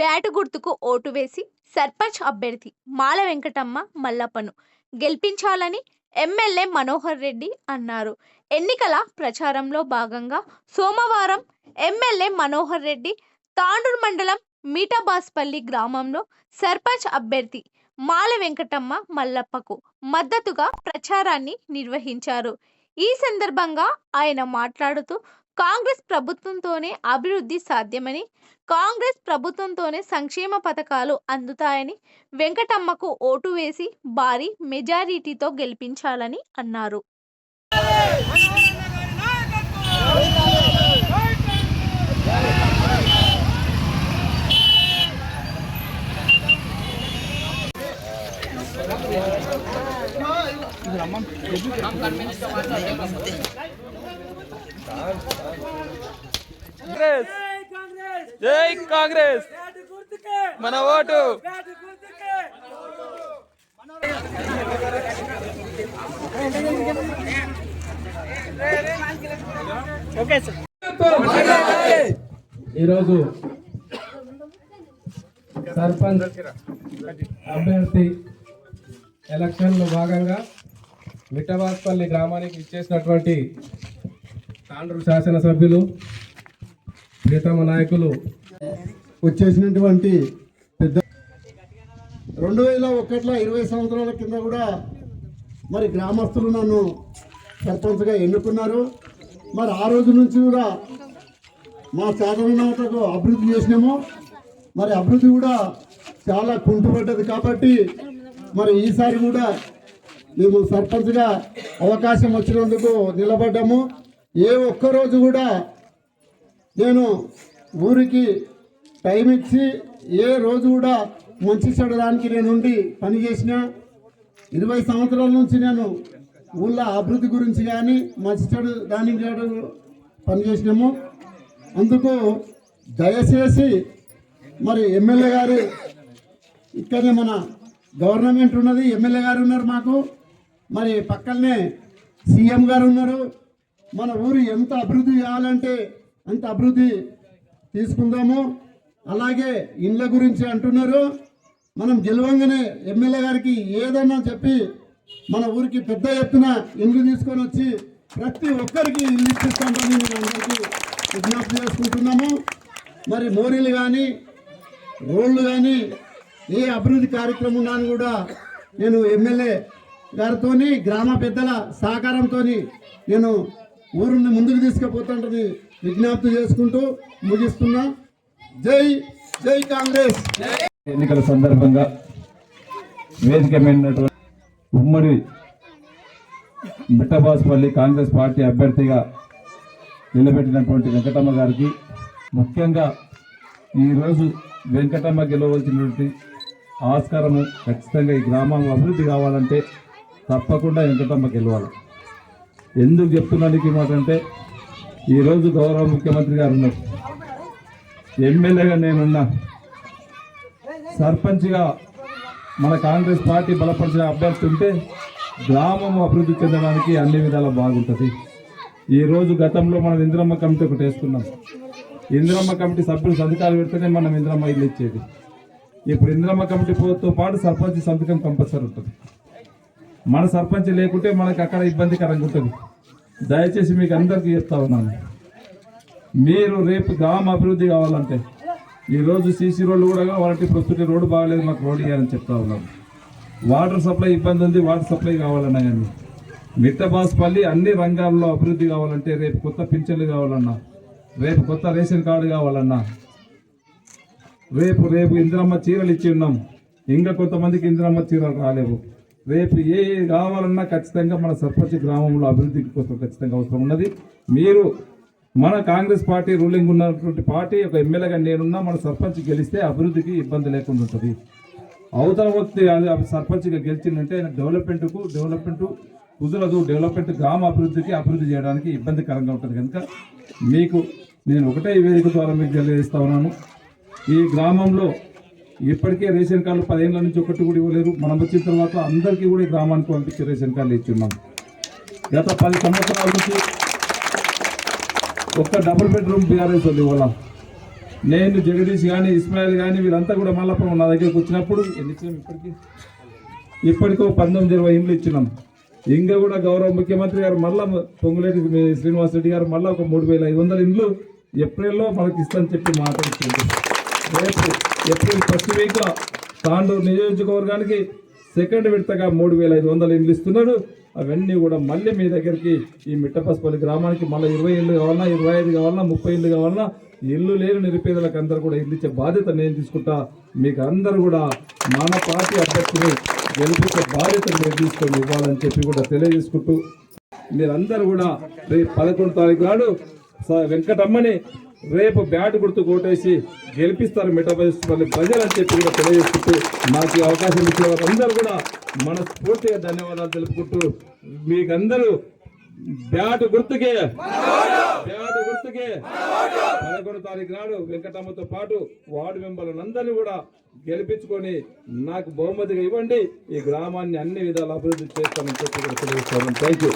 Bat గుర్తుకు vote వేసి సర్పంచ్ అభ్యర్థి మాల వెంకటమ్మ మల్లప్పను గెలిపించాలని ఎమ్మెల్యే మనోహర్ రెడ్డి అన్నారు. ఎన్నికల ప్రచారంలో భాగంగా సోమవారం ఎమ్మెల్యే మనోహర్ రెడ్డి తాండూరు మండలం మీటాబాస్పల్లి గ్రామంలో సర్పంచ్ అభ్యర్థి మాల వెంకటమ్మ మల్లప్పకు మద్దతుగా ప్రచారాన్ని నిర్వహించారు. ఈ సందర్భంగా ఆయన మాట్లాడుతూ కాంగ్రెస్ ప్రభుత్వంతోనే అభివృద్ధి సాధ్యమని కాంగ్రెస్ ప్రభుత్వంతోనే సంక్షేమ పథకాలు అందుతాయని వెంకటమ్మకు ఓటు వేసి భారీ మెజారిటీతో గెలిపించాలని అన్నారు. కాంగ్రెస్. జై కాంగ్రెస్. మన ఓటు. ఈరోజు సర్పంచ్ అభ్యర్థి ఎలక్షన్లో భాగంగా మిట్టవాస్పల్లి గ్రామానికి ఇచ్చేసినటువంటి తాండ్రు శాసనసభ్యులు ప్రీతమ నాయకులు. వచ్చేసినటువంటి పెద్ద రెండు వేల ఒకటిలో ఇరవై సంవత్సరాల కింద కూడా మరి గ్రామస్తులు నన్ను సర్పంచ్గా ఎన్నుకున్నారు. మరి ఆ రోజు నుంచి కూడా మా సాధారణతకు అభివృద్ధి చేసినాము. మరి అభివృద్ధి కూడా చాలా కుంటుపడ్డది కాబట్టి మరి ఈసారి కూడా మేము సర్పంచ్గా అవకాశం వచ్చినందుకు నిలబడ్డాము. ఏ ఒక్క రోజు కూడా నేను ఊరికి టైం ఇచ్చి ఏ రోజు కూడా మంచి చెడడానికి నేను ఉండి పనిచేసిన ఇరవై సంవత్సరాల నుంచి నేను ఊళ్ళో అభివృద్ధి గురించి కానీ మంచి చెడు దాని పనిచేసినాము అందుకు దయచేసి మరి ఎమ్మెల్యే గారు ఇక్కడనే మన గవర్నమెంట్ ఉన్నది ఎమ్మెల్యే గారు ఉన్నారు మాకు. మరి పక్కనే సీఎం గారు ఉన్నారు. మన ఊరు ఎంత అభివృద్ధి చేయాలంటే అంత అభివృద్ధి తీసుకుందాము. అలాగే ఇండ్ల గురించి అంటున్నారు. మనం గెలవంగానే ఎమ్మెల్యే గారికి ఏదన్నా చెప్పి మన ఊరికి పెద్ద ఎత్తున ఇండ్లు తీసుకొని వచ్చి ప్రతి ఒక్కరికి ఇల్లు ఇప్పిస్తామని మేము అందరికీ విజ్ఞప్తి చేసుకుంటున్నాము. మరి మోరీలు కానీ రోడ్లు కానీ ఏ అభివృద్ధి కార్యక్రమం ఉన్నాను కూడా నేను ఎమ్మెల్యే గారితో గ్రామ పెద్దల సహకారంతో నేను ఊరిని ముందుకు తీసుకుపోతుంటని విజ్ఞప్తి చేసుకుంటూ ముగిస్తున్నా. జై జై కాంగ్రెస్. ఎన్నికల సందర్భంగా వేదిక ఉమ్మడి బిట్టబాస్పల్లి కాంగ్రెస్ పార్టీ అభ్యర్థిగా నిలబెట్టినటువంటి వెంకటమ్మ గారికి ముఖ్యంగా ఈరోజు వెంకటమ్మ గెలవలసినటువంటి ఆస్కారము ఖచ్చితంగా ఈ గ్రామం అభివృద్ధి కావాలంటే తప్పకుండా వెంకటమ్మ గెలవాలి. ఎందుకు చెప్తున్నానికి ఈ మాట అంటే ఈరోజు గౌరవ ముఖ్యమంత్రి గారు ఉన్నారు. ఎమ్మెల్యేగా నేనున్నా. సర్పంచ్గా మన కాంగ్రెస్ పార్టీ బలపరిచిన అభ్యర్థి ఉంటే గ్రామం అభివృద్ధి చెందడానికి అన్ని విధాల బాగుంటుంది. ఈరోజు గతంలో మనం ఇందిరమ్మ కమిటీ ఒకటి వేసుకున్నాం. ఇందిరమ్మ కమిటీ సభ్యులు సంతకాలు పెడితేనే మనం ఇందిరమ్మ ఇల్లు ఇచ్చేది. ఇప్పుడు ఇందిరమ్మ కమిటీ పోతో పాటు సర్పంచ్ సంతకం కంపల్సరీ ఉంటుంది. మన సర్పంచ్ లేకుంటే మనకు అక్కడ ఇబ్బందికరంగా ఉంటుంది. దయచేసి మీకు అందరికీ చెప్తా ఉన్నాను. మీరు రేపు గ్రామ అభివృద్ధి కావాలంటే ఈరోజు సీసీ రోడ్లు కూడా కావాలంటే ప్రస్తుతం రోడ్డు బాగలేదు మాకు రోడ్డు ఇవ్వాలని చెప్తా ఉన్నాం వాటర్ సప్లై ఇబ్బంది ఉంది వాటర్ సప్లై కావాలన్నా కానీ. మిట్టబాస్పల్లి అన్ని రంగాల్లో అభివృద్ధి కావాలంటే రేపు కొత్త పింఛన్లు కావాలన్నా రేపు కొత్త రేషన్ కార్డు కావాలన్నా రేపు రేపు ఇందిరమ్మ చీరలు ఇచ్చి ఉన్నాం. ఇంకా కొంతమందికి ఇందిరమ్మ చీరలు రాలేవు. రేపు ఏ కావాలన్నా ఖచ్చితంగా మన సర్పంచ్ గ్రామంలో అభివృద్ధికి కోసం ఖచ్చితంగా అవసరం ఉన్నది. మీరు మన కాంగ్రెస్ పార్టీ రూలింగ్ ఉన్నటువంటి పార్టీ ఒక ఎమ్మెల్యేగా నేనున్నా మన సర్పంచ్ గెలిస్తే అభివృద్ధికి ఇబ్బంది లేకుండా ఉంటుంది. అవతల వ్యక్తి సర్పంచ్గా గెలిచిందంటే ఆయన డెవలప్మెంట్కు డెవలప్మెంట్ కుదరదు డెవలప్మెంట్ గ్రామ అభివృద్ధికి అభివృద్ధి చేయడానికి ఇబ్బందికరంగా ఉంటుంది కనుక మీకు నేను ఒకటే వేదిక ద్వారా మీకు తెలియజేస్తా ఉన్నాను. ఈ గ్రామంలో ఇప్పటికే రేషన్ కార్డులు పదిహేనుల నుంచి ఒకటి కూడా ఇవ్వలేరు మనం వచ్చిన తర్వాత అందరికీ కూడా గ్రామానికి పంపించి రేషన్ కార్డులు ఇచ్చున్నాం. గత పది సంవత్సరాల నుంచి ఒక్క డబుల్ బెడ్రూమ్ బీఆర్ఎస్ ఉంది ఇవాళ నేను జగదీష్ కానీ ఇస్మాయిల్ కానీ వీళ్ళంతా కూడా మళ్ళీ నా దగ్గరకు వచ్చినప్పుడు ఎన్ని ఇచ్చినాం ఇప్పటికీ ఇప్పటికో పంతొమ్మిది ఇరవై ఇండ్లు ఇచ్చినాం. ఇంకా కూడా గౌరవ ముఖ్యమంత్రి గారు మళ్ళా పొంగులేటి శ్రీనివాస్ రెడ్డి గారు మళ్ళీ ఒక మూడు వేల ఐదు వందల ఇండ్లు ఏప్రిల్లో మనకి ఇస్తామని చెప్పి మాట ఇచ్చింది రేపు ఏప్రిల్ ఫస్ట్ వీక్ తాండూరు నియోజకవర్గానికి సెకండ్ విడతగా మూడు వేల ఐదు వందలు ఇండ్లు ఇస్తున్నాడు. అవన్నీ కూడా మళ్ళీ మీ దగ్గరికి ఈ మిట్టపసుపల్లి గ్రామానికి మళ్ళీ ఇరవై ఇళ్ళు కావాలన్నా ఇరవై ఐదు కావాలన్నా ముప్పై ఇల్లు కావాలన్నా ఇల్లు లేని నిరుపేదలకు అందరూ కూడా ఇల్లు ఇచ్చే బాధ్యత నేను తీసుకుంటా. మీకు అందరూ కూడా మన పార్టీ అభ్యర్థిని గెలిపించే బాధ్యత మీరు తీసుకొని ఇవ్వాలని చెప్పి కూడా తెలియజేసుకుంటూ మీరందరూ కూడా రేపు పదకొండు తారీఖు నాడు స- వెంకటమ్మని రేపు బ్యాట్ గుర్తు కోటేసి గెలిపిస్తారు మిఠాపల్లి ప్రజలు అని చెప్పి కూడా తెలియజేసుకుంటూ నాకు అవకాశం ఇచ్చిన వారందరూ కూడా మనస్ఫూర్తిగా ధన్యవాదాలు తెలుపుకుంటూ మీకందరూ బ్యాట్ గుర్తుకే బ్యాట్ గుర్తుకే. పదకొండు తారీఖు నాడు వెంకటమ్మతో పాటు వార్డు మెంబర్లందరినీ కూడా గెలిపించుకొని నాకు బహుమతిగా ఇవ్వండి. ఈ గ్రామాన్ని అన్ని విధాలు అభివృద్ధి చేస్తామని చెప్పి కూడా తెలియజేస్తాను. Thank you